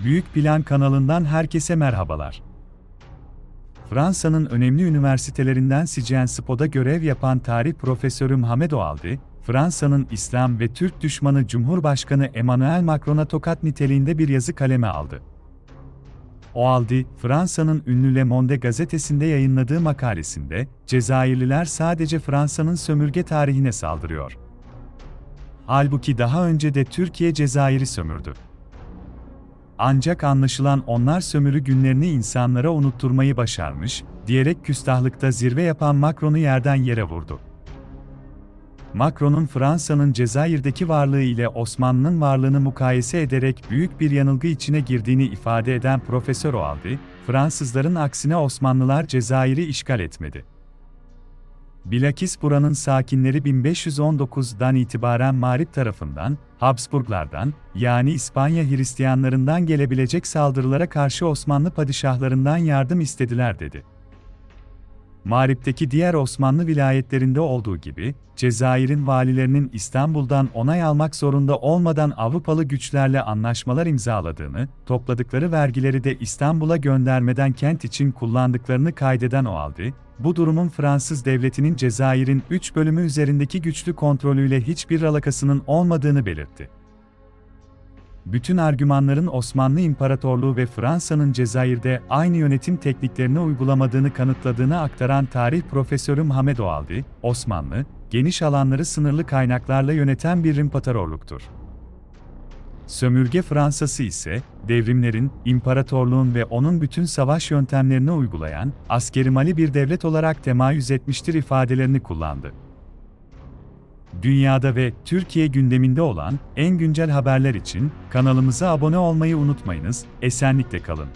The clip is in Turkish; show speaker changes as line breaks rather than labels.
Büyük Plan kanalından herkese merhabalar. Fransa'nın önemli üniversitelerinden Sciences Po'da görev yapan tarih profesörü Mohamed Oualdi, Fransa'nın İslam ve Türk düşmanı Cumhurbaşkanı Emmanuel Macron'a tokat niteliğinde bir yazı kaleme aldı. Oualdi, Fransa'nın ünlü Le Monde gazetesinde yayınladığı makalesinde, Cezayirliler sadece Fransa'nın sömürge tarihine saldırıyor. Halbuki daha önce de Türkiye Cezayir'i sömürdü. Ancak anlaşılan onlar sömürü günlerini insanlara unutturmayı başarmış, diyerek küstahlıkta zirve yapan Macron'u yerden yere vurdu. Macron'un Fransa'nın Cezayir'deki varlığı ile Osmanlı'nın varlığını mukayese ederek büyük bir yanılgı içine girdiğini ifade eden Profesör Oualdi, Fransızların aksine Osmanlılar Cezayir'i işgal etmedi. Bilakis buranın sakinleri 1519'dan itibaren Mağrip tarafından, Habsburglardan, yani İspanya Hristiyanlarından gelebilecek saldırılara karşı Osmanlı padişahlarından yardım istediler dedi. Mağrip'teki diğer Osmanlı vilayetlerinde olduğu gibi, Cezayir'in valilerinin İstanbul'dan onay almak zorunda olmadan Avrupalı güçlerle anlaşmalar imzaladığını, topladıkları vergileri de İstanbul'a göndermeden kent için kullandıklarını kaydeden Oaldi, bu durumun Fransız devletinin Cezayir'in üç bölümü üzerindeki güçlü kontrolüyle hiçbir alakasının olmadığını belirtti. Bütün argümanların Osmanlı İmparatorluğu ve Fransa'nın Cezayir'de aynı yönetim tekniklerini uygulamadığını kanıtladığını aktaran tarih profesörü Mohamed Oualdi, Osmanlı, geniş alanları sınırlı kaynaklarla yöneten bir imparatorluktur. Sömürge Fransası ise, devrimlerin, imparatorluğun ve onun bütün savaş yöntemlerini uygulayan, askeri mali bir devlet olarak temayüz etmiştir ifadelerini kullandı. Dünyada ve Türkiye gündeminde olan en güncel haberler için kanalımıza abone olmayı unutmayınız, esenlikle kalın.